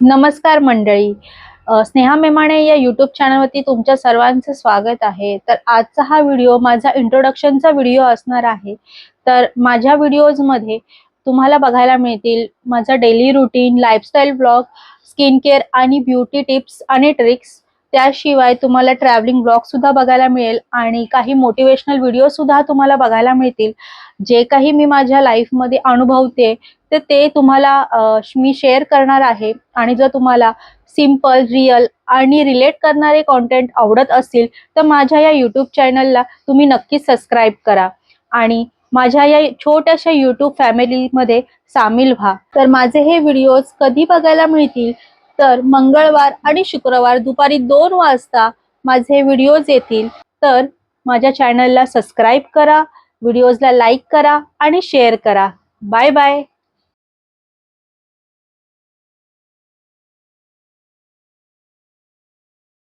नमस्कार मंडळी. स्नेहा मेमाणे या यूट्यूब चॅनलवरती तुमच्या सर्वांचं स्वागत आहे. तर आजचा हा व्हिडिओ माझा इंट्रोडक्शनचा व्हिडिओ असणार आहे. तर माझ्या व्हिडिओजमध्ये तुम्हाला बघायला मिळतील माझं daily routine lifestyle blog skin care आणि ब्युटी टिप्स आणि ट्रिक्स त्याशिवाय तुम्हाला ट्रॅव्हलिंग ब्लॉगसुद्धा बघायला मिळेल आणि काही मोटिवेशनल व्हिडिओसुद्धा तुम्हाला बघायला मिळतील. जे काही मी माझ्या लाईफमध्ये अनुभवते तर ते तुम्हाला मी शेअर करणार आहे. आणि जर तुम्हाला सिंपल रिअल आणि रिलेट करणारे कॉन्टेंट आवडत असतील तर माझ्या या यूट्यूब चॅनलला तुम्ही नक्की सबस्क्राईब करा. आणि माझ्या या छोट्याशा यूट्यूब फॅमिलीमध्ये सामील व्हा. तर माझे हे व्हिडिओज कधी बघायला मिळतील? तर मंगळवार आणि शुक्रवार दुपारी दोन वाजता माझे व्हिडिओज येतील. तर माझ्या चॅनलला सबस्क्राईब करा व्हिडिओजला लाईक करा आणि शेअर करा. Bye bye